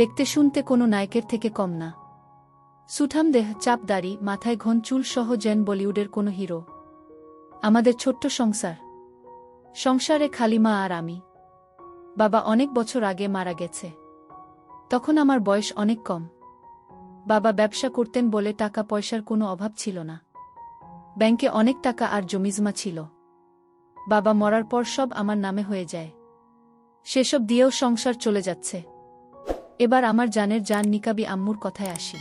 দেখতে শুনতে কোনো নায়কের থেকে কম না। সুঠাম দেহ, চাপ দাড়ি, মাথায় ঘন চুল সহ যেন বলিউডের কোনো হিরো। আমাদের ছোট্ট সংসার। সংসারে খালি মা আর আমি। বাবা অনেক বছর আগে মারা গেছে। তখন আমার বয়স অনেক কম। বাবা ব্যবসা করতেন বলে টাকা পয়সার কোনো অভাব ছিল না। ব্যাংকে অনেক টাকা আর জমিজমা ছিল। বাবা মরার পর সব আমার নামে হয়ে যায়। সেসব দিয়েও সংসার চলে যাচ্ছে। এবার আমার জানের জান নিকাবি আম্মুর কথায় আসি।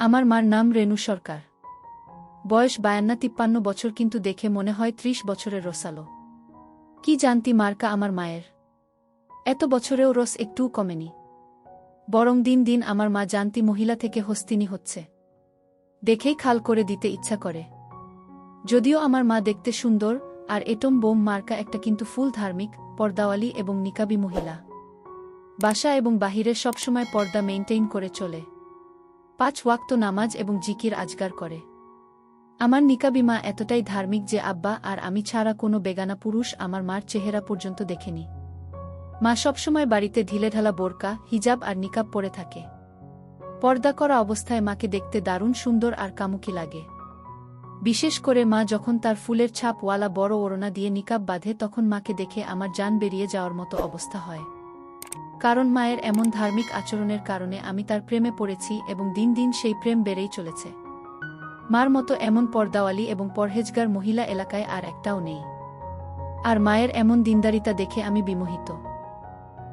আমার মার নাম রেণু সরকার। বয়স বায়ান্না তিপ্পান্ন বছর কিন্তু দেখে মনে হয় ত্রিশ বছরের রসালো। কি জানতি মার্কা আমার মায়ের? এত বছরেও রস একটুও কমেনি। বরং দিন দিন আমার মা জানতি মহিলা থেকে হস্তিনী হচ্ছে। দেখেই খাল করে দিতে ইচ্ছা করে। যদিও আমার মা দেখতে সুন্দর, আর এটম বোম মার্কা একটা কিন্তু ফুল ধার্মিক, পর্দাওয়ালি এবং নিকাবি মহিলা। বাসা এবং বাহিরে সবসময় পর্দা মেইনটেইন করে চলে। পাঁচ ওয়াক্ত নামাজ এবং জিকির আজগার করে। আমার নিকাবি মা এতটাই ধার্মিক যে আব্বা আর আমি ছাড়া কোনো বেগানা পুরুষ আমার মার চেহারা পর্যন্ত দেখেনি। মা সবসময় বাড়িতে ঢিলেঢালা বোরকা, হিজাব আর নিকাব পরে থাকে। পর্দা করা অবস্থায় মাকে দেখতে দারুণ সুন্দর আর কামুকি লাগে। বিশেষ করে মা যখন তার ফুলের ছাপওয়ালা বড় ওড়না দিয়ে নিকাব বাঁধে তখন মাকে দেখে আমার যান বেরিয়ে যাওয়ার মতো অবস্থা হয়। কারণ মায়ের এমন ধার্মিক আচরণের কারণে আমি তার প্রেমে পড়েছি এবং দিন দিন সেই প্রেম বেড়েই চলেছে। মার মতো এমন পর্দাওয়ালি এবং পরহেজগার মহিলা এলাকায় আর একটাও নেই। আর মায়ের এমন দিনদারিতা দেখে আমি বিমোহিত।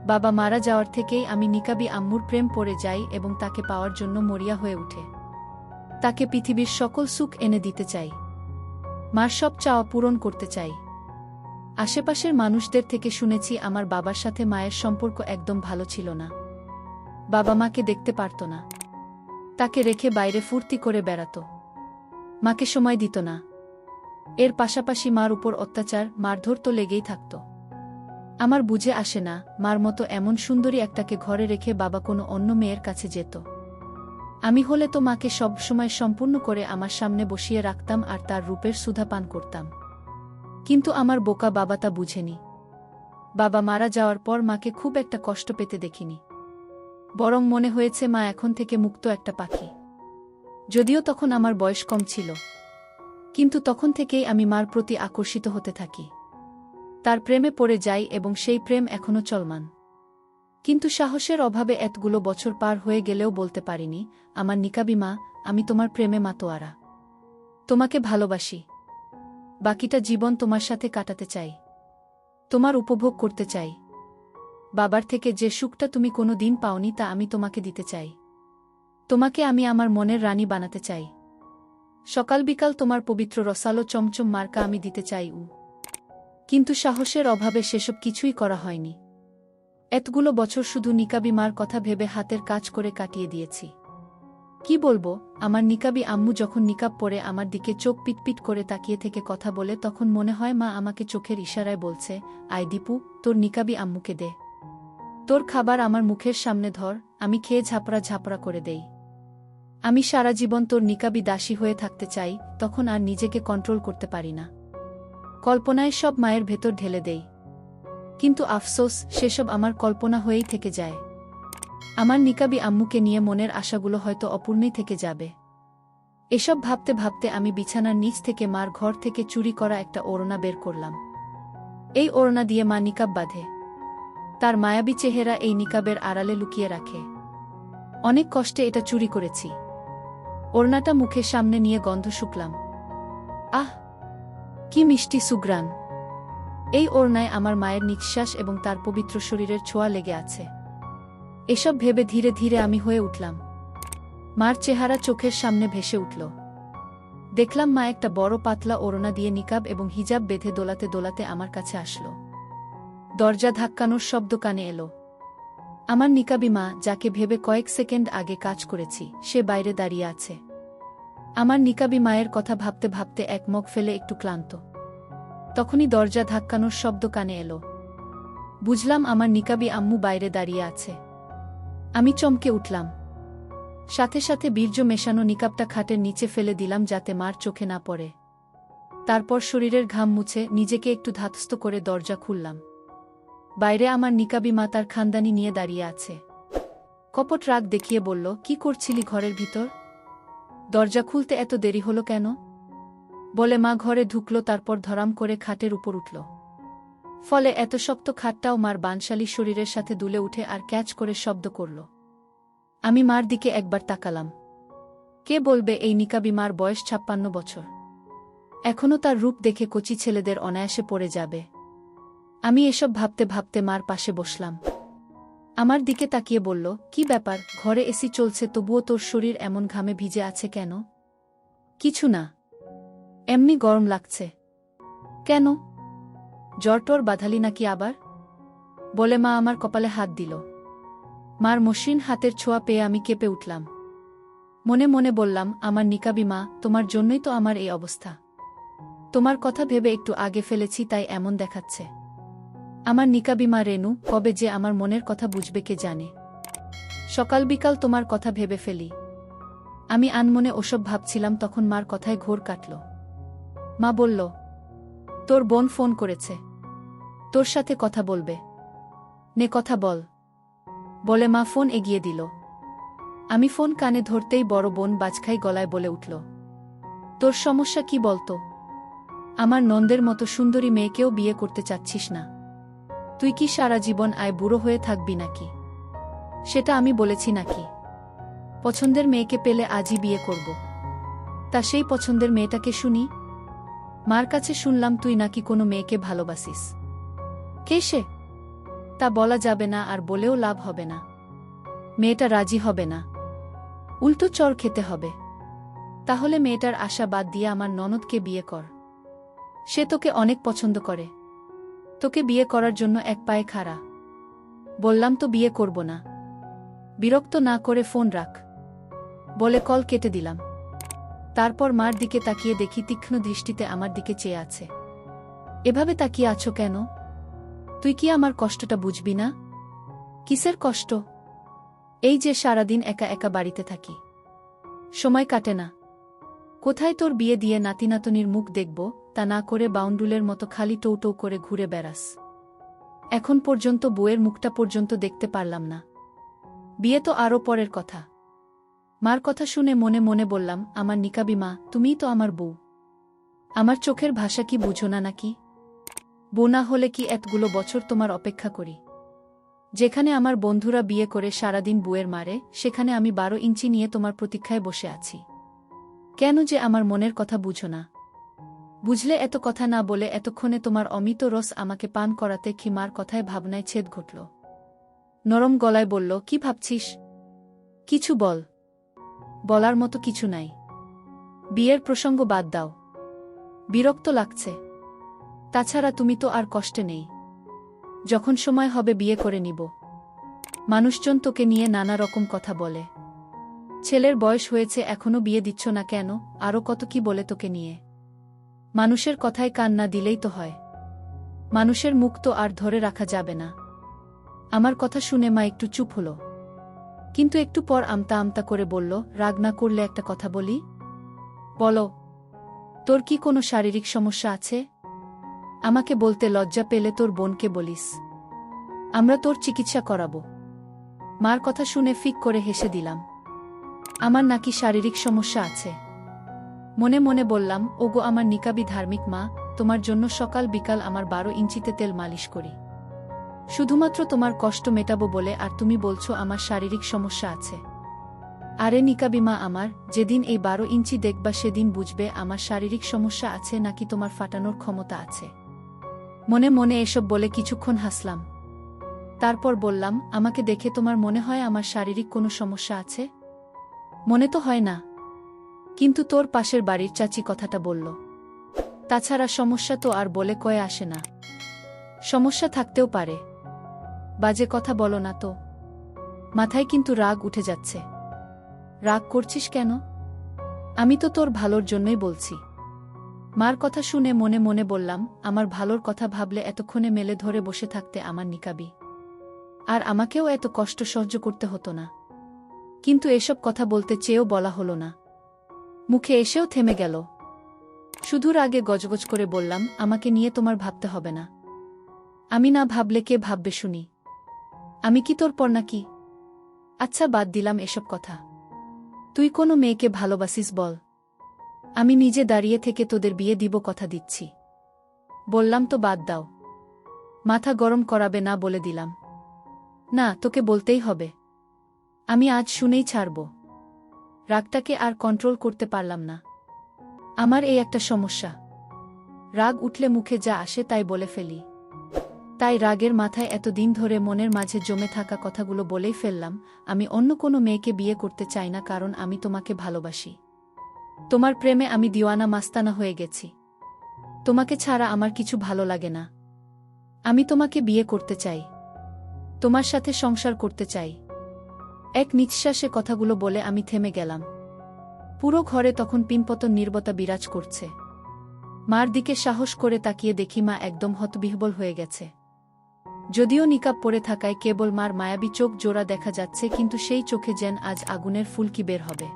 বাবা মারা যাওয়ার থেকেই আমি নিকাবি আম্মুর প্রেম পড়ে যাই এবং তাকে পাওয়ার জন্য মরিয়া হয়ে উঠে। তাকে পৃথিবীর সকল সুখ এনে দিতে চাই। মার সব চাওয়া পূরণ করতে চাই। আশেপাশের মানুষদের থেকে শুনেছি আমার বাবার সাথে মায়ের সম্পর্ক একদম ভালো ছিল না। বাবা মাকে দেখতে পারত না। তাকে রেখে বাইরে ফুর্তি করে বেড়াত। মাকে সময় দিত না। এর পাশাপাশি মার উপর অত্যাচার, মারধর তো লেগেই থাকত। আমার বুঝে আসে না, মার মতো এমন সুন্দরী একটাকে ঘরে রেখে বাবা কোনো অন্য মেয়ের কাছে যেত। আমি হলে তো মাকে সব সময় সম্পূর্ণ করে আমার সামনে বসিয়ে রাখতাম আর তার রূপের সুধা পান করতাম। কিন্তু আমার বোকা বাবা তা বুঝেনি। বাবা মারা যাওয়ার পর মাকে খুব একটা কষ্ট পেতে দেখিনি। বরং মনে হয়েছে মা এখন থেকে মুক্ত একটা পাখি। যদিও তখন আমার বয়স কম ছিল। কিন্তু তখন থেকেই আমি মার প্রতি আকর্ষিত হতে থাকি। তার প্রেমে পড়ে যাই এবং সেই প্রেম এখনও চলমান। কিন্তু সাহসের অভাবে এতগুলো বছর পার হয়ে গেলেও বলতে পারিনি, আমার নিকাবি মা, আমি তোমার প্রেমে মাতোয়ারা। তোমাকে ভালোবাসি। বাকিটা জীবন তোমার সাথে কাটাতে চাই। তোমার উপভোগ করতে চাই। বাবার থেকে যে সুখটা তুমি কোনো দিন পাওনি তা আমি তোমাকে দিতে চাই। তোমাকে আমি আমার মনের রানী বানাতে চাই। সকাল বিকাল তোমার পবিত্র রসালো চমচম মার্কা আমি দিতে চাই, উ। কিন্তু সাহসের অভাবে সেসব কিছুই করা হয়নি। এতগুলো বছর শুধু নিকাবি মার কথা ভেবে হাতের কাজ করে কাটিয়ে দিয়েছি। কি বলব, আমার নিকাবি আম্মু যখন নিকাব পরে আমার দিকে চোখ পিটপিট করে তাকিয়ে থেকে কথা বলে তখন মনে হয় মা আমাকে চোখের ইশারায় বলছে আই দীপু, তোর নিকাবি আম্মুকে দে। তোর খাবার আমার মুখের সামনে ধর, আমি খেয়ে ঝাপড়া ঝাপড়া করে দেই। আমি সারা জীবন তোর নিকাবি দাসী হয়ে থাকতে চাই, তখন আর নিজেকে কন্ট্রোল করতে পারি না। কল্পনায় সব মায়ের ভেতর ঢেলে দেই। কিন্তু আফসোস, সেসব আমার কল্পনা হয়েই থেকে যায়। আমার নিকাবি আম্মুকে নিয়ে মনের আশাগুলো হয়তো অপূর্ণই থেকে যাবে। এসব ভাবতে ভাবতে আমি বিছানার নিচ থেকে মার ঘর থেকে চুরি করা একটা ওড়না বের করলাম। এই ওড়না দিয়ে মা নিকাব বাঁধে। তার মায়াবী চেহারা এই নিকাবের আড়ালে লুকিয়ে রাখে। অনেক কষ্টে এটা চুরি করেছি। ওড়নাটা মুখের সামনে নিয়ে গন্ধ শুকলাম। আহ! কি মিষ্টি সুগ্রান এই ওড়নায় আমার মায়ের নিঃশ্বাস এবং তার পবিত্র শরীরের ছোঁয়া লেগে আছে। এসব ভেবে ধীরে ধীরে আমি হয়ে উঠলাম। মার চেহারা চোখের সামনে ভেসে উঠল। দেখলাম মা একটা বড় পাতলা ওড়না দিয়ে নিকাব এবং হিজাব বেঁধে দোলাতে দোলাতে আমার কাছে আসলো। দরজা ধাক্কানোর শব্দ কানে এলো। আমার নিকাবি মা, যাকে ভেবে কয়েক সেকেন্ড আগে কাজ করেছি, সে বাইরে দাঁড়িয়ে আছে। আমার নিকাবি মায়ের কথা ভাবতে ভাবতে এক মগ ফেলে একটু ক্লান্ত। তখনই দরজা ধাক্কানোর শব্দ কানে এলো। বুঝলাম আমার নিকাবি আম্মু বাইরে দাঁড়িয়ে আছে। আমি চমকে উঠলাম। সাথে সাথে বীর্য মেশানো নিকাবটা খাটের নিচে ফেলে দিলাম যাতে মার চোখে না পড়ে। তারপর শরীরের ঘাম মুছে নিজেকে একটু ধাতস্থ করে দরজা খুললাম। বাইরে আমার নিকাবি মা তার খানদানি নিয়ে দাঁড়িয়ে আছে। কপট রাগ দেখিয়ে বলল, কি করছিলি ঘরের ভিতর? দরজা খুলতে এত দেরি হলো কেন? বলে মা ঘরে ঢুকল, তারপর ধরাম করে খাটের উপর উঠল। ফলে এত শক্ত খাটটাও মার বানশালী শরীরের সাথে দুলে উঠে আর ক্যাচ করে শব্দ করল। আমি মার দিকে একবার তাকালাম। কে বলবে এই নিকাবি মার বয়স ছাপ্পান্ন বছর? এখনও তার রূপ দেখে কচি ছেলেদের অনায়াসে পড়ে যাবে। আমি এসব ভাবতে ভাবতে মার পাশে বসলাম। আমার দিকে তাকিয়ে বলল, কি ব্যাপার? ঘরে এসি চলছে, তবুও তোর শরীর এমন ঘামে ভিজে আছে কেন? কিছু না। এমনি গরম লাগছে। কেন? জ্বরটর বাঁধালি নাকি আবার? বলে মা আমার কপালে হাত দিল। মার মসৃণ হাতের ছোঁয়া পেয়ে আমি কেঁপে উঠলাম। মনে মনে বললাম, আমার নিকাবি মা, তোমার জন্যই তো আমার এই অবস্থা। তোমার কথা ভেবে একটু আগে ফেলেছি, তাই এমন দেখাচ্ছে। আমার নিকাবি মা রেনু, কবে যে আমার মনের কথা বুঝবে কে জানে। সকাল বিকাল তোমার কথা ভেবে ফেলি। আমি আনমনে ওসব ভাবছিলাম, তখন মার কথায় ঘোর কাটল। মা বলল তোর বোন ফোন করেছে। তোর সাথে কথা বলবে। নে কথা বল। বলে মা ফোন এগিয়ে দিল। আমি ফোন কানে ধরতেই বড় বোন বাজখাই গলায় বলে উঠল, তোর সমস্যা কি বলতো? আমার নন্দের মতো সুন্দরী মেয়েকেও বিয়ে করতে চাচ্ছিস না। তুই কি সারা জীবন আয় বুড়ো হয়ে থাকবি নাকি? সেটা আমি বলেছি নাকি? পছন্দের মেয়েকে পেলে আজই বিয়ে করব। তা সেই পছন্দের মেয়েটাকে শুনি মার কাছে শুনলাম তুই নাকি কোনো মেয়েকে ভালোবাসিস। কে সে? তা বলা যাবে না আর বলেও লাভ হবে না। মেয়েটা রাজি হবে না। উল্টো চর খেতে হবে। তাহলে মেয়েটার আশা বাদ দিয়ে আমার ননদকে বিয়ে কর। সে তোকে অনেক পছন্দ করে। তোকে বিয়ে করার জন্য এক পায়ে খাড়া। বললাম তো বিয়ে করব না। বিরক্ত না করে ফোন রাখ। বলে কল কেটে দিলাম। তারপর মার দিকে তাকিয়ে দেখি তীক্ষ্ণ দৃষ্টিতে আমার দিকে চেয়ে আছে। এভাবে তাকিয়ে আছো কেন? তুই কি আমার কষ্টটা বুঝবি না? কিসের কষ্ট? এই যে সারাদিন একা একা বাড়িতে থাকি। সময় কাটে না। কোথায় তোর বিয়ে দিয়ে নাতি নাতনির মুখ দেখব, তা না করে বাউন্ডুলের মতো খালি টৌটৌ করে ঘুরে বেড়াস। এখন পর্যন্ত বউয়ের মুখটা পর্যন্ত দেখতে পারলাম না। বিয়ে তো আরও পরের কথা। মার কথা শুনে মনে মনে বললাম, আমার নিকাবি মা, তুমিই তো আমার বউ। আমার চোখের ভাষা কি বুঝো না নাকি? বউ না হলে কি এতগুলো বছর তোমার অপেক্ষা করি? যেখানে আমার বন্ধুরা বিয়ে করে সারাদিন বুয়ের মারে, সেখানে আমি বারো ইঞ্চি নিয়ে তোমার প্রতীক্ষায় বসে আছি। কেন যে আমার মনের কথা বুঝো না? বুঝলে এত কথা না বলে এতক্ষণে তোমার অমিত রস আমাকে পান করাতে খিমার কথায় ভাবনায় ছেদ ঘটল? নরম গলায় বলল, কি ভাবছিস? কিছু বল। বলার মতো কিছু নাই। বিয়ের প্রসঙ্গ বাদ দাও। বিরক্ত লাগছে। তাছাড়া তুমি তো আর কষ্টে নেই। যখন সময় হবে বিয়ে করে নিব। মানুষজন তোকে নিয়ে নানা রকম কথা বলে। ছেলের বয়স হয়েছে, এখনও বিয়ে দিচ্ছ না কেন? আরও কত কি বলে তোকে নিয়ে? মানুষের কথায় কান না দিলেই তো হয়। মানুষের মুখ তো আর ধরে রাখা যাবে না। আমার কথা শুনে মা একটু চুপ হল। কিন্তু একটু পর আমতা আমতা করে বলল, রাগ না করলে একটা কথা বলি? বলো, তোর কি কোনো শারীরিক সমস্যা আছে? আমাকে বলতে লজ্জা পেলে তোর বোনকে বলিস। আমরা তোর চিকিৎসা করাবো। মার কথা শুনে ফিক করে হেসে দিলাম। আমার নাকি শারীরিক সমস্যা আছে। মনে মনে বললাম, ওগো আমার নিকাবি ধার্মিক মা, তোমার জন্য সকাল বিকাল আমার বারো ইঞ্চিতে তেল মালিশ করি। শুধুমাত্র তোমার কষ্ট মেটাবো বলে আর তুমি বলছো আমার শারীরিক সমস্যা আছে। আরে নিকাবি মা আমার, যেদিন এই বারো ইঞ্চি দেখবা সেদিন বুঝবে আমার শারীরিক সমস্যা আছে নাকি তোমার ফাটানোর ক্ষমতা আছে। মনে মনে এসব বলে কিছুক্ষণ হাসলাম। তারপর বললাম, আমাকে দেখে তোমার মনে হয় আমার শারীরিক কোনো সমস্যা আছে? মনে তো হয় না। কিন্তু তোর পাশের বাড়ির চাচি কথাটা বলল। তাছাড়া সমস্যা তো আর বলে কয়ে আসে না। সমস্যা থাকতেও পারে। বাজে কথা বলো না তো। মাথায় কিন্তু রাগ উঠে যাচ্ছে। রাগ করছিস কেন? আমি তো তোর ভালোর জন্যই বলছি। মার কথা শুনে মনে মনে বললাম, আমার ভালোর কথা ভাবলে এতক্ষণে মেলে ধরে বসে থাকতে আমার নিকাবি। আর আমাকেও এত কষ্ট সহ্য করতে হতো না। কিন্তু এসব কথা বলতে চেয়েও বলা হলো না। মুখে এসেও থেমে গেল। শুধুর আগে গজগজ করে বললাম, আমাকে নিয়ে তোমার ভাবতে হবে না। আমি না ভাবলে কে ভাববে শুনি। আমি কি তোর পর নাকি? আচ্ছা বাদ দিলাম এসব কথা। তুই কোনো মেয়েকে ভালোবাসিস বল। আমি নিজে দাঁড়িয়ে থেকে তোদের বিয়ে দিব কথা দিচ্ছি। বললাম তো বাদ দাও। মাথা গরম করাবে না বলে দিলাম। না, তোকে বলতেই হবে। আমি আজ শুনেই ছাড়ব। রাগটাকে আর কন্ট্রোল করতে পারলাম না। আমার এই একটা সমস্যা। রাগ উঠলে মুখে যা আসে তাই বলে ফেলি। তাই রাগের মাথায় এতদিন ধরে মনের মাঝে জমে থাকা কথাগুলো বলেই ফেললাম, আমি অন্য কোনো মেয়েকে বিয়ে করতে চাই না কারণ আমি তোমাকে ভালোবাসি। তোমার প্রেমে আমি দিওয়ানা মাস্তানা হয়ে গেছি। তোমাকে ছাড়া আমার কিছু ভালো লাগে না। আমি তোমাকে বিয়ে করতে চাই। তোমার সাথে সংসার করতে চাই। এক নিঃশ্বাসে কথাগুলো বলে আমি থেমে গেলাম। পুরো ঘরে তখন পিনপতন নির্বতা বিরাজ করছে। মার দিকে সাহস করে তাকিয়ে দেখি মা একদম হতবিহবল হয়ে গেছে। যদিও নিকাব পরে থাকায় কেবল মার মায়াবী চোখ জোড়া দেখা যাচ্ছে, কিন্তু সেই চোখে যেন আজ আগুনের ফুলকি বের হবে।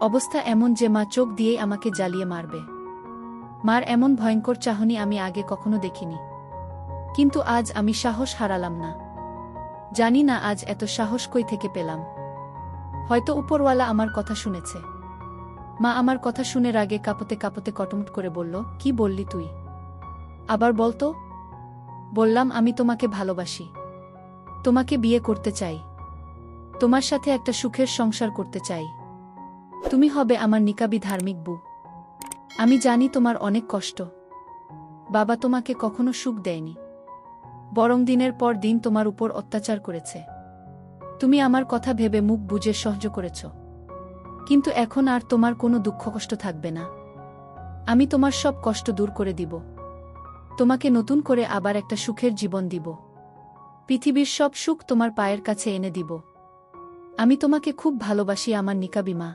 অবস্থা এমন যে মা চোখ দিয়েই আমাকে জ্বালিয়ে মারবে। মার এমন ভয়ঙ্কর চাহনি আমি আগে কখনো দেখিনি। কিন্তু আজ আমি সাহস হারালাম না। জানি না আজ এত সাহস কই থেকে পেলাম। হয়তো উপরওয়ালা আমার কথা শুনেছে। মা আমার কথা শুনে রাগে কাঁপতে কাঁপতে কটমট করে বলল, কি বললি তুই? আবার বলতো বললাম, আমি তোমাকে ভালোবাসি। তোমাকে বিয়ে করতে চাই। তোমার সাথে একটা সুখের সংসার করতে চাই। তুমি হবে আমার নিকাবি ধার্মিক বু আমি জানি তোমার অনেক কষ্ট। বাবা তোমাকে কখনো সুখ দেয়নি। বরং দিনের পর দিন তোমার উপর অত্যাচার করেছে। তুমি আমার কথা ভেবে মুখ বুঝে সহ্য করেছ। কিন্তু এখন আর তোমার কোনো দুঃখ কষ্ট থাকবে না। আমি তোমার সব কষ্ট দূর করে দিব। তোমাকে নতুন করে আবার একটা সুখের জীবন দিব। পৃথিবীর সব সুখ তোমার পায়ের কাছে এনে দিব। আমি তোমাকে খুব ভালোবাসি আমার নিকাবিমা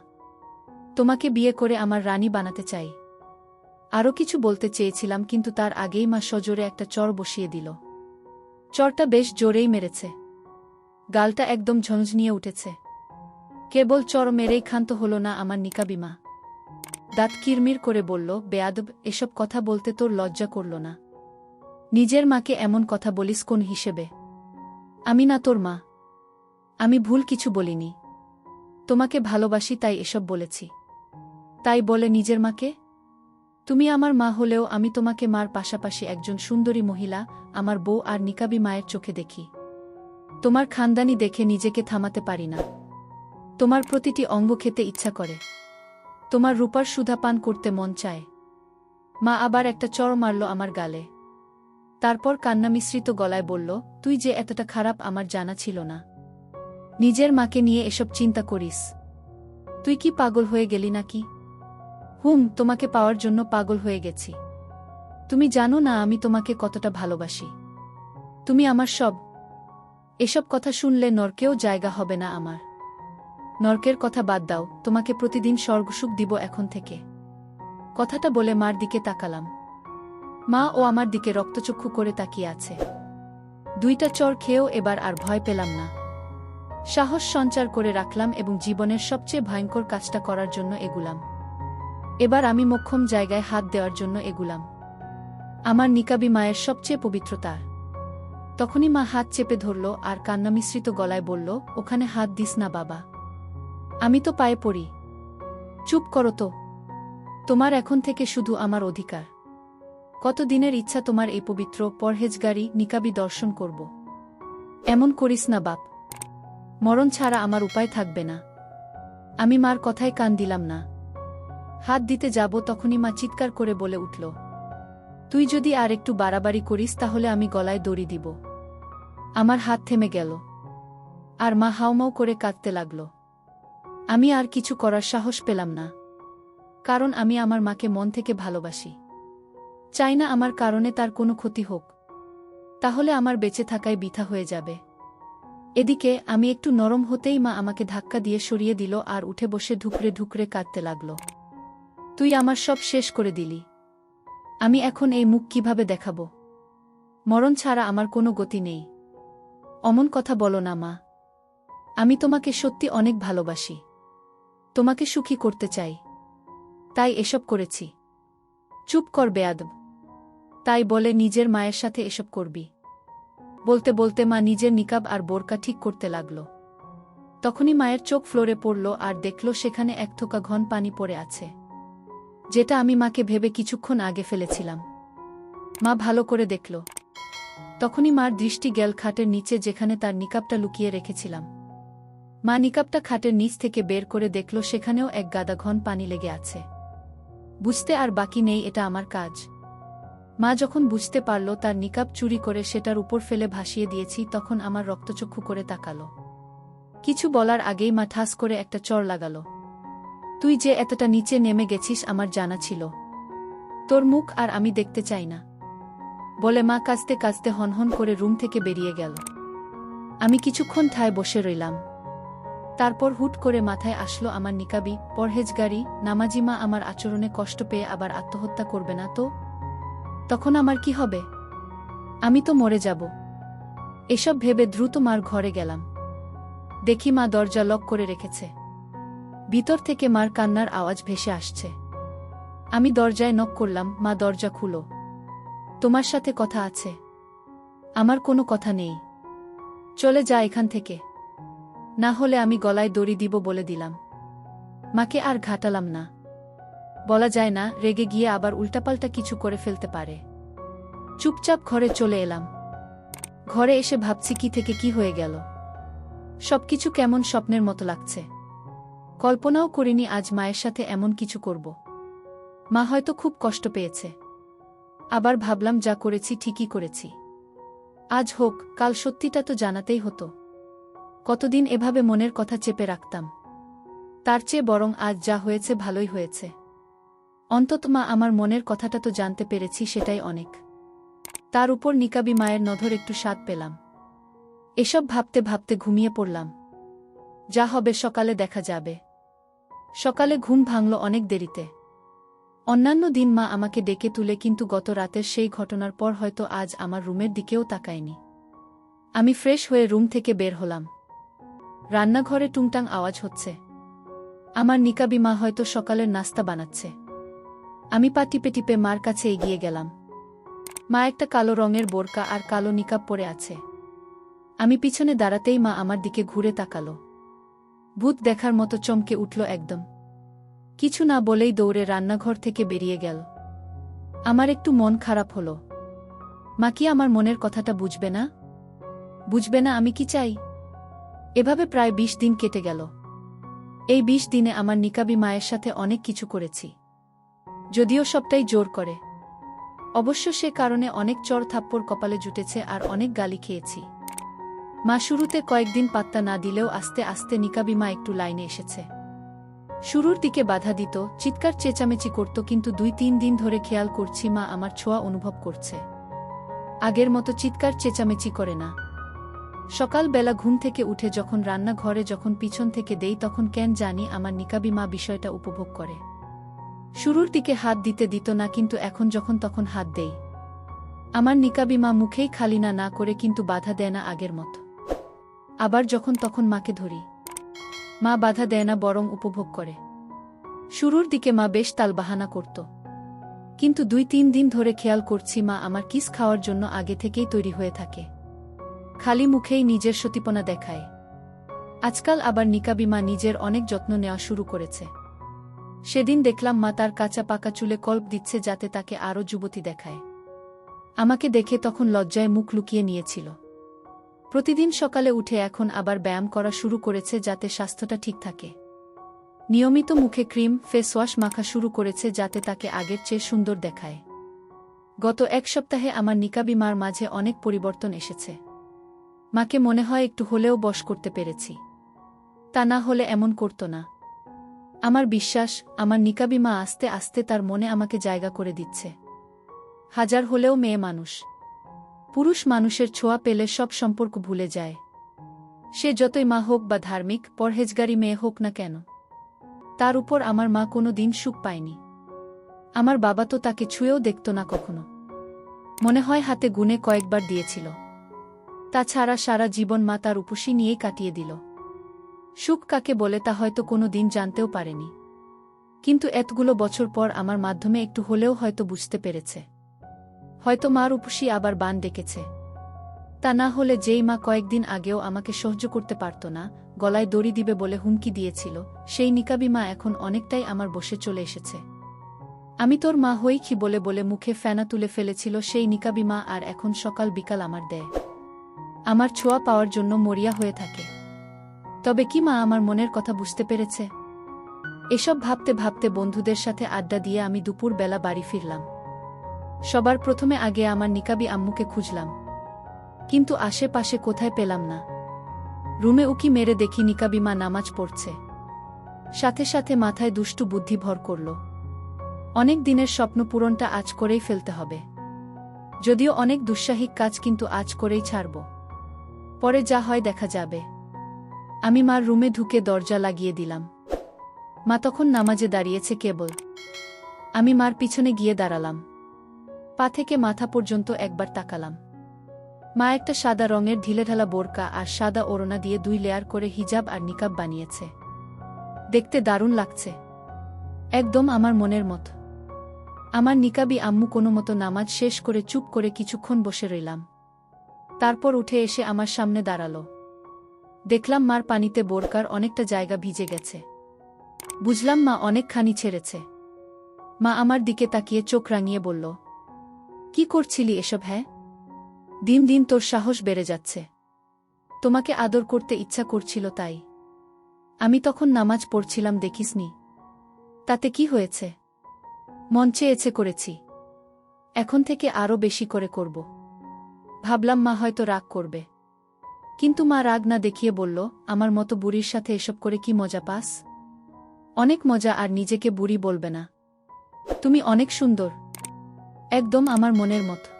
তোমাকে বিয়ে করে আমার রানী বানাতে চাই। আরও কিছু বলতে চেয়েছিলাম কিন্তু তার আগেই মা সজোরে একটা চর বসিয়ে দিল। চরটা বেশ জোরেই মেরেছে। গালটা একদম ঝঞ্ঝনিয়ে উঠেছে। কেবল চর মেরেই ক্ষান্ত হল না আমার নিকাবিমা দাঁত কিরমির করে বলল, বেয়াদব, এসব কথা বলতে তোর লজ্জা করল না। নিজের মাকে এমন কথা বলিস কোন হিসেবে? আমি না তোর মা। আমি ভুল কিছু বলিনি। তোমাকে ভালোবাসি, তাই এসব বলেছি। তাই বলে নিজের মাকে, তুমি আমার মা হলেও আমি তোমাকে মার পাশাপাশি একজন সুন্দরী মহিলা, আমার বউ আর নিকাবি মায়ের চোখে দেখি। তোমার খানদানি দেখে নিজেকে থামাতে পারি না। তোমার প্রতিটি অঙ্গ খেতে ইচ্ছা করে। তোমার রূপার সুধা পান করতে মন চায়। মা আবার একটা চর মারল আমার গালে। তারপর কান্না মিশ্রিত গলায় বলল, তুই যে এতটা খারাপ আমার জানা ছিল না। নিজের মাকে নিয়ে এসব চিন্তা করিস। তুই কি পাগল হয়ে গেলি নাকি? হুম, তোমাকে পাওয়ার জন্য পাগল হয়ে গেছি। তুমি জানো না আমি তোমাকে কতটা ভালোবাসি। তুমি আমার সব। এসব কথা শুনলে নরকেও জায়গা হবে না আমার। নরকের কথা বাদ দাও, তোমাকে প্রতিদিন স্বর্গসুখ দিব এখন থেকে। কথাটা বলে মার দিকে তাকালাম। মা ও আমার দিকে রক্তচক্ষু করে তাকিয়ে আছে। দুইটা চর খেয়েও এবার আর ভয় পেলাম না। সাহস সঞ্চার করে রাখলাম এবং জীবনের সবচেয়ে ভয়ঙ্কর কাজটা করার জন্য এগুলাম। এবার আমি মক্ষম জায়গায় হাত দেওয়ার জন্য এগুলাম। আমার নিকাবি মায়ের সবচেয়ে পবিত্রতার তখনই মা হাত চেপে ধরল আর কান্না মিশ্রিত গলায় বলল, ওখানে হাত দিস না বাবা। আমি তো পায়ে পড়ি। চুপ করো তো। তোমার এখন থেকে শুধু আমার অধিকার। কত দিনের ইচ্ছা তোমার এই পবিত্র পরহেজগারি নিকাবি দর্শন করব? এমন করিস না বাপ। মরণ ছাড়া আমার উপায় থাকবে না। আমি মার কথায় কান দিলাম না। হাত দিতে যাব তখনই মা চিৎকার করে বলে উঠল, তুই যদি আর একটু বাড়াবাড়ি করিস তাহলে আমি গলায় দড়ি দিব। আমার হাত থেমে গেল। আর মা হাউমাউ করে কাঁদতে লাগল। আমি আর কিছু করার সাহস পেলাম না। কারণ আমি আমার মাকে মন থেকে ভালোবাসি। চাই না আমার কারণে তার কোনো ক্ষতি হোক। তাহলে আমার বেঁচে থাকায় বিথা হয়ে যাবে। এদিকে আমি একটু নরম হতেই মা আমাকে ধাক্কা দিয়ে সরিয়ে দিল আর উঠে বসে ধুকরে ঢুকরে কাঁদতে লাগল। তুই আমার সব শেষ করে দিলি। আমি এখন এই মুখ কীভাবে দেখাব? মরণ ছাড়া আমার কোনো গতি নেই। অমন কথা বলো না মা। আমি তোমাকে সত্যি অনেক ভালোবাসি। তোমাকে সুখী করতে চাই। তাই এসব করেছি। চুপ কর বেয়াদব। তাই বলে নিজের মায়ের সাথে এসব করবি। বলতে বলতে মা নিজের নিকাব আর বোরকা ঠিক করতে লাগল। তখনই মায়ের চোখ ফ্লোরে পড়ল আর দেখল সেখানে এক থোকা ঘন পানি পড়ে আছে। যেটা আমি মাকে ভেবে কিছুক্ষণ আগে ফেলেছিলাম। মা ভালো করে দেখল। তখনই মার দৃষ্টি গেল খাটের নিচে যেখানে তার নিকাপটা লুকিয়ে রেখেছিলাম। মা নিকাপটা খাটের নিচ থেকে বের করে দেখল সেখানেও এক গাদা ঘন পানি লেগে আছে। বুঝতে আর বাকি নেই, এটা আমার কাজ। মা যখন বুঝতে পারল তার নিকাপ চুরি করে সেটার উপর ফেলে ভাসিয়ে দিয়েছি, তখন আমার রক্তচক্ষু করে তাকালো। কিছু বলার আগেই মা ঠাস করে একটা চর লাগাল। তুই যে এতটা নিচে নেমে গেছিস আমার জানা ছিল। তোর মুখ আর আমি দেখতে চাই না। বলে মা কাঁচতে কাঁচতে হনহন করে রুম থেকে বেরিয়ে গেল। আমি কিছুক্ষণ ঠায় বসে রইলাম। তারপর হুট করে মাথায় আসলো আমার নিকাবি, পরহেজগারি নামাজিমা আমার আচরণে কষ্ট পেয়ে আবার আত্মহত্যা করবে না তো? তখন আমার কি হবে? আমি তো মরে যাব। এসব ভেবে দ্রুত মার ঘরে গেলাম। দেখি মা দরজা লক করে রেখেছে। ভিতর থেকে মার কান্নার আওয়াজ ভেসে আসছে। আমি দরজায় নক করলাম, মা, দরজা খুলো। তোমার সাথে কথা আছে। আমার কোনো কথা নেই। চলে যা এখান থেকে। না হলে আমি গলায় দড়ি দিব বলে দিলাম। মাকে আর ঘাটালাম না। বলা যায় না, রেগে গিয়ে আবার উল্টাপাল্টা কিছু করে ফেলতে পারে। চুপচাপ ঘরে চলে এলাম। ঘরে এসে ভাবছি কি থেকে কি হয়ে গেল। সবকিছু কেমন স্বপ্নের মতো লাগছে। কল্পনাও করিনি আজ মায়ের সাথে এমন কিছু করব। মা হয়তো খুব কষ্ট পেয়েছে। আবার ভাবলাম যা করেছি ঠিকই করেছি। আজ হোক, কাল সত্যিটা তো জানাতেই হতো। কতদিন এভাবে মনের কথা চেপে রাখতাম। তার চেয়ে বরং আজ যা হয়েছে ভালোই হয়েছে। অন্তত মা, আমার মনের কথাটা তো জানতে পেরেছি, সেটাই অনেক। তার উপর নিকাবি মায়ের নধর একটু স্বাদ পেলাম। এসব ভাবতে ভাবতে ঘুমিয়ে পড়লাম। যা হবে সকালে দেখা যাবে। সকালে ঘুম ভাঙল অনেক দেরিতে। অন্যান্য দিন মা আমাকে ডেকে তুলে, কিন্তু গত রাতের সেই ঘটনার পর হয়তো আজ আমার রুমের দিকেও তাকায়নি। আমি ফ্রেশ হয়ে রুম থেকে বের হলাম। রান্নাঘরে টুংটাং আওয়াজ হচ্ছে। আমার নিকাবি মা হয়তো সকালের নাস্তা বানাচ্ছে। আমি পা টিপে টিপে মার কাছে এগিয়ে গেলাম। মা একটা কালো রঙের বোরকা আর কালো নিকাব পরে আছে। আমি পিছনে দাঁড়াতেই মা আমার দিকে ঘুরে তাকালো। ভূত দেখার মতো চমকে উঠল একদম। কিছু না বলেই দৌড়ে রান্নাঘর থেকে বেরিয়ে গেল। আমার একটু মন খারাপ হলো। মা কি আমার মনের কথাটা বুঝবে না? বুঝবে না আমি কি চাই? এভাবে প্রায় বিশ দিন কেটে গেল। এই বিশ দিনে আমার নিকাবি মায়ের সাথে অনেক কিছু করেছি। যদিও সবটাই জোর করে। অবশ্য সে কারণে অনেক চর থাপ্পড় কপালে জুটেছে আর অনেক গালি খেয়েছি। মা শুরুতে কয়েকদিন পাত্তা না দিলেও আস্তে আস্তে নিকাবি মা একটু লাইনে এসেছে। শুরুর দিকে বাধা দিত, চিৎকার চেঁচামেচি করত কিন্তু দুই তিন দিন ধরে খেয়াল করছি মা আমার ছোঁয়া অনুভব করছে। আগের মতো চিৎকার চেঁচামেচি করে না। সকালবেলা ঘুম থেকে উঠে যখন রান্নাঘরে যখন পিছন থেকে দেই তখন কেন জানি আমার নিকাবি মা বিষয়টা উপভোগ করে। শুরুর দিকে হাত দিতে দিত না, কিন্তু এখন যখন তখন হাত দেই। আমার নিকাবি মা মুখেই খালি না না করে কিন্তু বাধা দেয় না আগের মতো। আবার যখন তখন মাকে ধরি। মা বাধা দেয় না, বরং উপভোগ করে। শুরুর দিকে মা বেশ তালবাহানা করত। কিন্তু দুই তিন দিন ধরে খেয়াল করছি মা আমার কিস খাওয়ার জন্য আগে থেকেই তৈরি হয়ে থাকে। খালি মুখেই নিজের সতীপনা দেখায়। আজকাল আবার নিকাবি মা নিজের অনেক যত্ন নেওয়া শুরু করেছে। সেদিন দেখলাম মা তার কাঁচা পাকা চুলে কল্প দিচ্ছে যাতে তাকে আরও যুবতী দেখায়। আমাকে দেখে তখন লজ্জায় মুখ লুকিয়ে নিয়েছিল। প্রতিদিন সকালে উঠে এখন আবার ব্যায়াম করা শুরু করেছে যাতে স্বাস্থ্যটা ঠিক থাকে। নিয়মিত মুখে ক্রিম, ফেস ওয়াশ মাখা শুরু করেছে যাতে তাকে আগের চেয়ে সুন্দর দেখায়। গত এক সপ্তাহে আমার নিকাবি মার মাঝে অনেক পরিবর্তন এসেছে। মাকে মনে হয় একটু হলেও বশ করতে পেরেছি। তা না হলে এমন করত না। আমার বিশ্বাস, আমার নিকাবি মা আস্তে আস্তে তার মনে আমাকে জায়গা করে দিচ্ছে। হাজার হলেও মেয়ে মানুষ। পুরুষ মানুষের ছোঁয়া পেলে সব সম্পর্ক ভুলে যায়। সে যতই মা হোক বা ধার্মিক, পরহেজগারি মেয়ে হোক না কেন। তার উপর আমার মা কোনো দিন সুখ পায়নি। আমার বাবা তো তাকে ছুঁয়েও দেখত না কখনো। মনে হয় হাতে গুনে কয়েকবার দিয়েছিল। তাছাড়া সারা জীবন মা তার উপসী নিয়েই কাটিয়ে দিল। সুখ কাকে বলে তা হয়তো কোনো দিন জানতেও পারেনি। কিন্তু এতগুলো বছর পর আমার মাধ্যমে একটু হলেও হয়তো বুঝতে পেরেছে। হয়তো মার উপসী আবার বান ডেকেছে। তা না হলে যেই মা কয়েকদিন আগেও আমাকে সহ্য করতে পারত না, গলায় দড়ি দিবে বলে হুমকি দিয়েছিল, সেই নিকাবি মা এখন অনেকটাই আমার বসে চলে এসেছে। আমি তোর মা হই কি বলে বলে মুখে ফেনা তুলে ফেলেছিল সেই নিকাবি মা আর এখন সকাল বিকাল আমার দেয়। আমার ছোঁয়া পাওয়ার জন্য মরিয়া হয়ে থাকে। তবে কি মা আমার মনের কথা বুঝতে পেরেছে? এসব ভাবতে ভাবতে বন্ধুদের সাথে আড্ডা দিয়ে আমি দুপুর বেলা বাড়ি ফিরলাম। সবার প্রথমে আগে আমার নিকাবি আম্মুকে খুঁজলাম। কিন্তু আশেপাশে কোথায় পেলাম না। রুমে উকি মেরে দেখি নিকাবি মা নামাজ পড়ছে। সাথে সাথে মাথায় দুষ্টু বুদ্ধি ভর করল। অনেক দিনের স্বপ্ন পূরণটা আজ করেই ফেলতে হবে। যদিও অনেক দুঃসাহিক কাজ কিন্তু আজ করেই ছাড়ব। পরে যা হয় দেখা যাবে। আমি মার রুমে ঢুকে দরজা লাগিয়ে দিলাম। মা তখন নামাজে দাঁড়িয়েছে কেবল। আমি মার পিছনে গিয়ে দাঁড়ালাম। পা থেকে মাথা পর্যন্ত একবার তাকালাম। মা একটা সাদা রঙের ঢিলেঢালা বোরকা আর সাদা ওড়না দিয়ে দুই লেয়ার করে হিজাব আর নিকাব বানিয়েছে। দেখতে দারুণ লাগছে। একদম আমার মনের মতো। আমার নিকাবি আম্মু কোনো মতো নামাজ শেষ করে চুপ করে কিছুক্ষণ বসে রইলাম। তারপর উঠে এসে আমার সামনে দাঁড়াল। দেখলাম মার পানিতে বোরকার অনেকটা জায়গা ভিজে গেছে। বুঝলাম মা অনেকখানি ছেড়েছে। মা আমার দিকে তাকিয়ে চোখ রাঙিয়ে বলল, কি করছিলি এসব হ্যাঁ? দিন দিন তোর সাহস বেড়ে যাচ্ছে। তোমাকে আদর করতে ইচ্ছা করছিল তাই। আমি তখন নামাজ পড়ছিলাম, দেখিসনি। তাতে কি হয়েছে? মন চেয়েছে করেছি। এখন থেকে আরও বেশি করে করব। ভাবলাম মা হয়তো রাগ করবে। কিন্তু মা রাগ না দেখিয়ে বলল, আমার মতো বুড়ির সাথে এসব করে কি মজা পাস? অনেক মজা, আর নিজেকে বুড়ি বলবে না। তুমি অনেক সুন্দর। একদম আমার মনের মতো।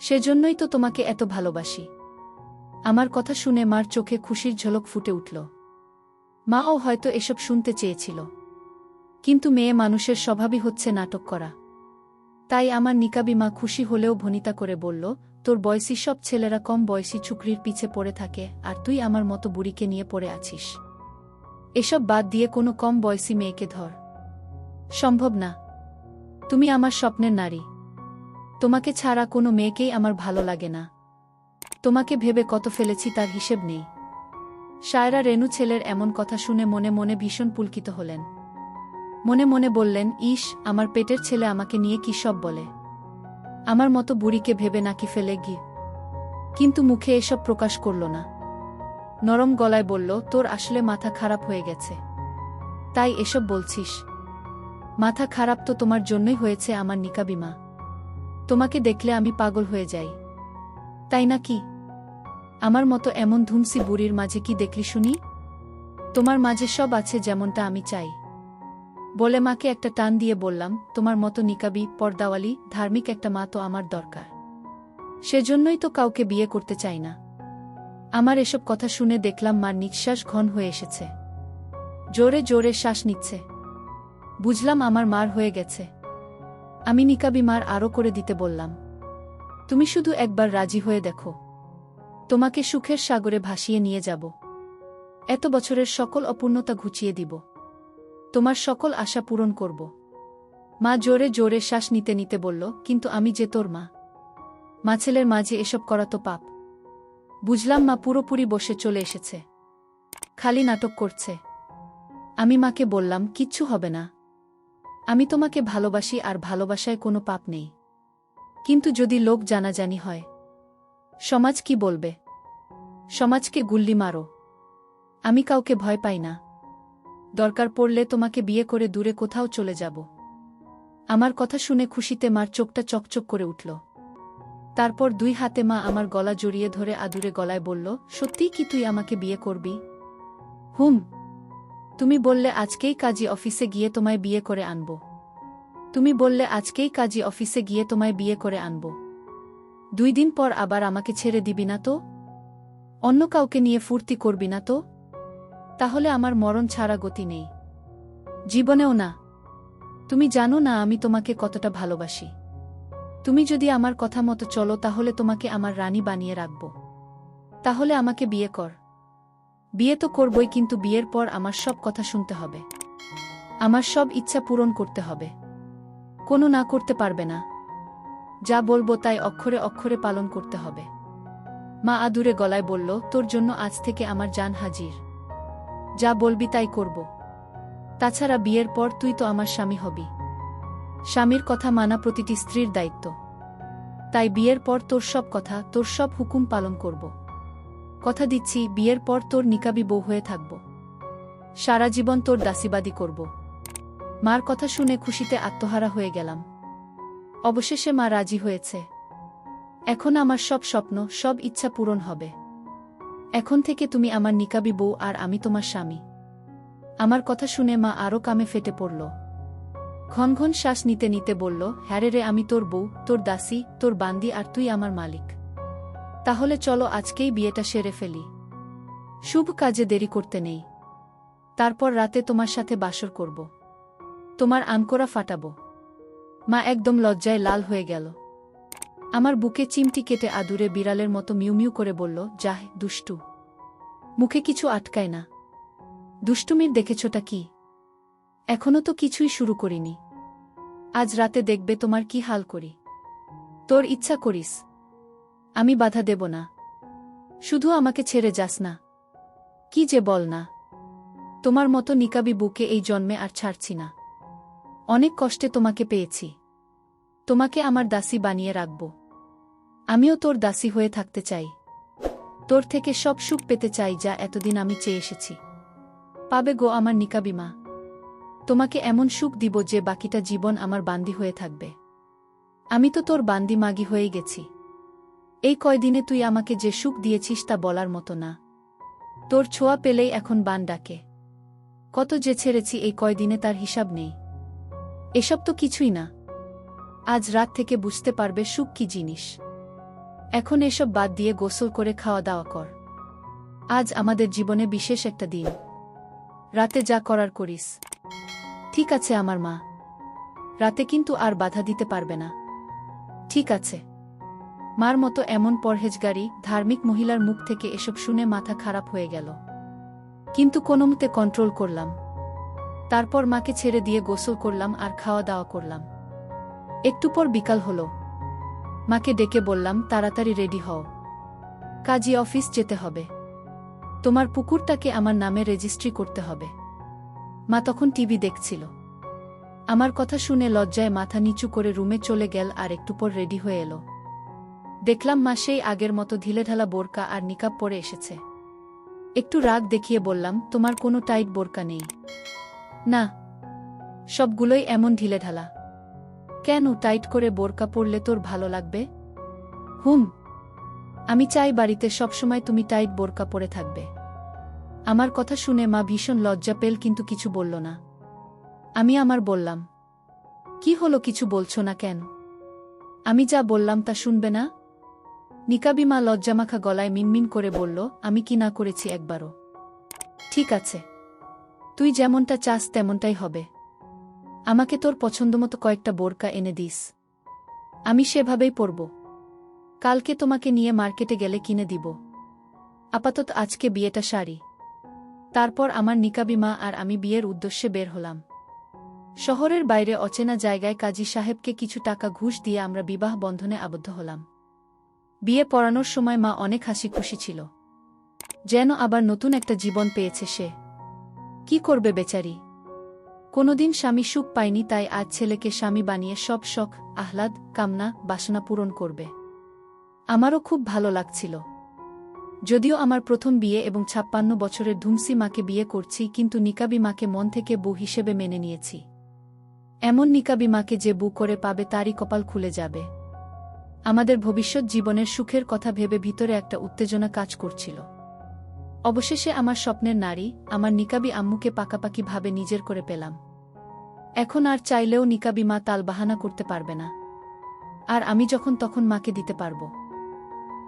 সেজন্যই তো তোমাকে এত ভালোবাসি। আমার কথা শুনে মার চোখে খুশির ঝলক ফুটে উঠল। মাও হয়তো এসব শুনতে চেয়েছিল। কিন্তু মেয়ে মানুষের স্বভাবই হচ্ছে নাটক করা। তাই আমার নিকাবি মা খুশি হলেও ভনিতা করে বলল তোর বয়সী সব ছেলেরা কম বয়সী চুকরির পিছে পড়ে থাকে, আর তুই আমার মতো বুড়িকে নিয়ে পড়ে আছিস। এসব বাদ দিয়ে কোনো কম বয়সী মেয়েকে ধর। সম্ভব না। তুমি আমার স্বপ্নের নারী। তোমাকে ছাড়া কোনো মেয়েকেই আমার ভালো লাগে না। তোমাকে ভেবে কত ফেলেছি তার হিসেব নেই। সায়রা রেনু ছেলের এমন কথা শুনে মনে মনে ভীষণ পুলকিত হলেন। মনে মনে বললেন ইস আমার পেটের ছেলে আমাকে নিয়ে কি সব বলে? আমার মতো বুড়িকে ভেবে নাকি ফেলে গি কিন্তু মুখে এসব প্রকাশ করল না। নরম গলায় বলল, তোর আসলে মাথা খারাপ হয়ে গেছে। তাই এসব বলছিস। মাথা খারাপ তো তোমার জন্যই হয়েছে আমার নিকাবিমা তোমাকে দেখলে আমি পাগল হয়ে যাই। তাই না কি? আমার মতো এমন ধুমসি বুড়ির মাঝে কি দেখলি শুনি? তোমার মাঝে সব আছে যেমনটা আমি চাই। বলে মাকে একটা টান দিয়ে বললাম, তোমার মতো নিকাবি, পর্দাওয়ালি, ধার্মিক একটা মা তো আমার দরকার। সেজন্যই তো কাউকে বিয়ে করতে চাই না। আমার এসব কথা শুনে দেখলাম মার নিঃশ্বাস ঘন হয়ে এসেছে। জোরে জোরে শ্বাস নিচ্ছে। বুঝলাম আমার মার হয়ে গেছে। আমি নিকাবি মার আরও করে দিতে বললাম, তুমি শুধু একবার রাজি হয়ে দেখো। তোমাকে সুখের সাগরে ভাসিয়ে নিয়ে যাব। এত বছরের সকল অপূর্ণতা ঘুচিয়ে দিব। তোমার সকল আশা পূরণ করব। মা জোরে জোরে শ্বাস নিতে নিতে বলল, কিন্তু আমি যে তোর মা। মা ছেলের মাঝে এসব করা তো পাপ। বুঝলাম মা পুরোপুরি বসে চলে এসেছে। খালি নাটক করছে। আমি মাকে বললাম, কিচ্ছু হবে না। আমি তোমাকে ভালোবাসি আর ভালোবাসায় কোনো পাপ নেই। কিন্তু যদি লোক জানাজানি হয়, সমাজ কি বলবে? সমাজকে গুল্লি মারো। আমি কাউকে ভয় পাই না। দরকার পড়লে তোমাকে বিয়ে করে দূরে কোথাও চলে যাব। আমার কথা শুনে খুশিতে মার চোখটা চকচক করে উঠল। তারপর দুই হাতে মা আমার গলা জড়িয়ে ধরে আদুরে গলায় বলল সত্যিই কি তুই আমাকে বিয়ে করবি? হুম। তুমি বললে আজকেই কাজী অফিসে গিয়ে তোমায় বিয়ে করে আনব। তুমি বললে আজকেই কাজী অফিসে গিয়ে তোমায় বিয়ে করে আনব। দুই দিন পর আবার আমাকে ছেড়ে দিবি না তো? অন্য কাউকে নিয়ে ফুর্তি করবি না তো? তাহলে আমার মরণ ছাড়া গতি নেই। জীবনেও না। তুমি জানো না আমি তোমাকে কতটা ভালোবাসি। তুমি যদি আমার কথা মতো চলো, তাহলে তোমাকে আমার রানী বানিয়ে রাখব। তাহলে আমাকে বিয়ে কর। বিয়ে তো করবই, কিন্তু বিয়ের পর আমার সব কথা শুনতে হবে। আমার সব ইচ্ছা পূরণ করতে হবে। কোনো না করতে পারবে না। যা বলব তাই অক্ষরে অক্ষরে পালন করতে হবে। মা আদুরে গলায় বলল, তোর জন্য আজ থেকে আমার জান হাজির। যা বলবি তাই করব। তাছাড়া বিয়ের পর তুই তো আমার স্বামী হবি। স্বামীর কথা মানা প্রতিটি স্ত্রীর দায়িত্ব। তাই বিয়ের পর তোর সব কথা, তোর সব হুকুম পালন করব। কথা দিচ্ছি, বিয়ের পর তোর নিকাবি বউ হয়ে থাকব। সারা জীবন তোর দাসিবাদী করব। মার কথা শুনে খুশিতে আত্মহারা হয়ে গেলাম। অবশেষে মা রাজি হয়েছে। এখন আমার সব স্বপ্ন, সব ইচ্ছা পূরণ হবে। এখন থেকে তুমি আমার নিকাবি বউ আর আমি তোমার স্বামী। আমার কথা শুনে মা আরও কামে ফেটে পড়ল। ঘন ঘন শ্বাস নিতে নিতে বলল হ্যারে রে, আমি তোর বউ, তোর দাসী, তোর বান্দি আর তুই আমার মালিক। তাহলে চলো আজকেই বিয়েটা সেরে ফেলি। শুভ কাজে দেরি করতে নেই। তারপর রাতে তোমার সাথে বাসর করব। তোমার আনকোরা ফাটাবো। মা একদম লজ্জায় লাল হয়ে গেল। আমার বুকে চিমটি কেটে আদুরে বিড়ালের মতো মিউমিউ করে বলল, যাহ, দুষ্টু। মুখে কিছু আটকায় না। দুষ্টুমির দেখেছটা কি? এখনও তো কিছুই শুরু করিনি। আজ রাতে দেখবে তোমার কি হাল করি। তোর ইচ্ছা করিস। আমি বাধা দেব না। শুধু আমাকে ছেড়ে যাস না। কি যে বল না। তোমার মতো নিকাবি বুকে এই জন্মে আর ছাড়ছি না। অনেক কষ্টে তোমাকে পেয়েছি। তোমাকে আমার দাসী বানিয়ে রাখব। আমিও তোর দাসী হয়ে থাকতে চাই। তোর থেকে সব সুখ পেতে চাই যা এতদিন আমি চেয়ে এসেছি। পাবে গো আমার নিকাবি মা। তোমাকে এমন সুখ দিব যে বাকিটা জীবন আমার বান্দি হয়ে থাকবে। আমি তো তোর বান্দি মাগি হয়ে গেছি। এই কয়দিনে তুই আমাকে যে সুখ দিয়েছিস তা বলার মতো না। তোর ছোঁয়া পেলেই এখন বান ডাকে। কত যে ছেড়েছি এই কয়দিনে তার হিসাব নেই। এসব তো কিছুই না। আজ রাত থেকে বুঝতে পারবে সুখ কি জিনিস। এখন এসব বাদ দিয়ে গোসল করে খাওয়া দাওয়া কর। আজ আমাদের জীবনে বিশেষ একটা দিন। রাতে যা করার করিস। ঠিক আছে আমার মা। রাতে কিন্তু আর বাধা দিতে পারবে না। ঠিক আছে। মার মতো এমন পরহেজগারি, ধার্মিক মহিলার মুখ থেকে এসব শুনে মাথা খারাপ হয়ে গেল। কিন্তু কোনোমতে কন্ট্রোল করলাম। তারপর মাকে ছেড়ে দিয়ে গোসল করলাম আর খাওয়া দাওয়া করলাম। একটু পর বিকাল হল। মাকে ডেকে বললাম, তাড়াতাড়ি রেডি হও। কাজী অফিস যেতে হবে। তোমার পুকুরটাকে আমার নামে রেজিস্ট্রি করতে হবে। মা তখন টিভি দেখছিল। আমার কথা শুনে লজ্জায় মাথা নিচু করে রুমে চলে গেল আর একটু পর রেডি হয়ে এলো। দেখলাম মা সেই আগের মতো ঢিলেঢালা বোরকা আর নিকাব পরে এসেছে। একটু রাগ দেখিয়ে বললাম, তোমার কোনো টাইট বোরকা নেই? না। সবগুলোই এমন ঢিলেঢালা কেন টাইট করে বোরকা পরলে তোর ভালো লাগবে? হুম, আমি চাই বাড়িতে সবসময় তুমি টাইট বোরকা পরে থাকবে। আমার কথা শুনে মা ভীষণ লজ্জা পেল, কিন্তু কিছু বলল না। আমি আমার বললাম, কি হলো, কিছু বলছো না কেন? আমি যা বললাম তা শুনবে না? নিকাবি মা লজ্জামাখা গলায় মিনমিন করে বলল, আমি কি না করেছি একবারও? ঠিক আছে, তুই যেমনটা চাস তেমনটাই হবে। আমাকে তোর পছন্দমতো কয়েকটা বোরকা এনে দিস। আমি সেভাবেই পরব। কালকে তোমাকে নিয়ে মার্কেটে গেলে কিনে দিব। আপাতত আজকে বিয়েটা সারি। তারপর আমার নিকাবি মা আর আমি বিয়ের উদ্দেশ্যে বের হলাম। শহরের বাইরে অচেনা জায়গায় কাজী সাহেবকে কিছু টাকা ঘুষ দিয়ে আমরা বিবাহ বন্ধনে আবদ্ধ হলাম। বিয়ে পড়ানোর সময় মা অনেক হাসি খুশি ছিল। যেন আবার নতুন একটা জীবন পেয়েছে সে। কি করবে বেচারি? কোনোদিন স্বামী সুখ পায়নি, তাই আজ ছেলেকে স্বামী বানিয়ে সব শখ, আহ্লাদ, কামনা, বাসনা পূরণ করবে। আমারও খুব ভালো লাগছিল। যদিও আমার প্রথম বিয়ে এবং ছাপ্পান্ন বছরের ধুমসি মাকে বিয়ে করছি, কিন্তু নিকাবি মাকে মন থেকে বউ হিসেবে মেনে নিয়েছি। এমন নিকাবি মাকে যে বু করে পাবে, তারই কপাল খুলে যাবে। আমাদের ভবিষ্যৎ জীবনের সুখের কথা ভেবে ভিতরে একটা উত্তেজনা কাজ করছিল। অবশেষে আমার স্বপ্নের নারী, আমার নিকাবি আম্মুকে পাকাপাকিভাবে নিজের করে পেলাম। এখন আর চাইলেও নিকাবি মা তাল বাহানা করতে পারবে না। আর আমি যখন তখন মাকে দিতে পারব।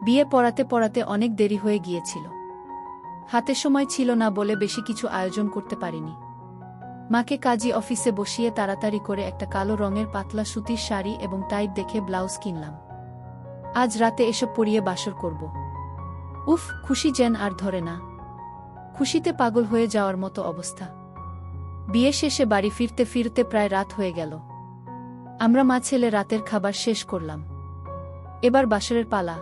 বিয়ে পড়াতে পড়াতে অনেক দেরি হয়ে গিয়েছিল। হাতে সময় ছিল না বলে বেশি কিছু আয়োজন করতে পারিনি। মাকে কাজী অফিসে বসিয়ে তাড়াতাড়ি করে একটা কালো রঙের পাতলা সুতির শাড়ি এবং টাইট দেখে ব্লাউজ কিনলাম। আজ রাতে এসব পরিয়ে বাসর করব। উফ, খুশি যেন আর ধরে না। খুশিতে পাগল হয়ে যাওয়ার মতো অবস্থা। বিয়ে শেষে বাড়ি ফিরতে ফিরতে প্রায় রাত হয়ে গেল। আমরা মা ছেলে রাতের খাবার শেষ করলাম। এবার বাসরের পালা।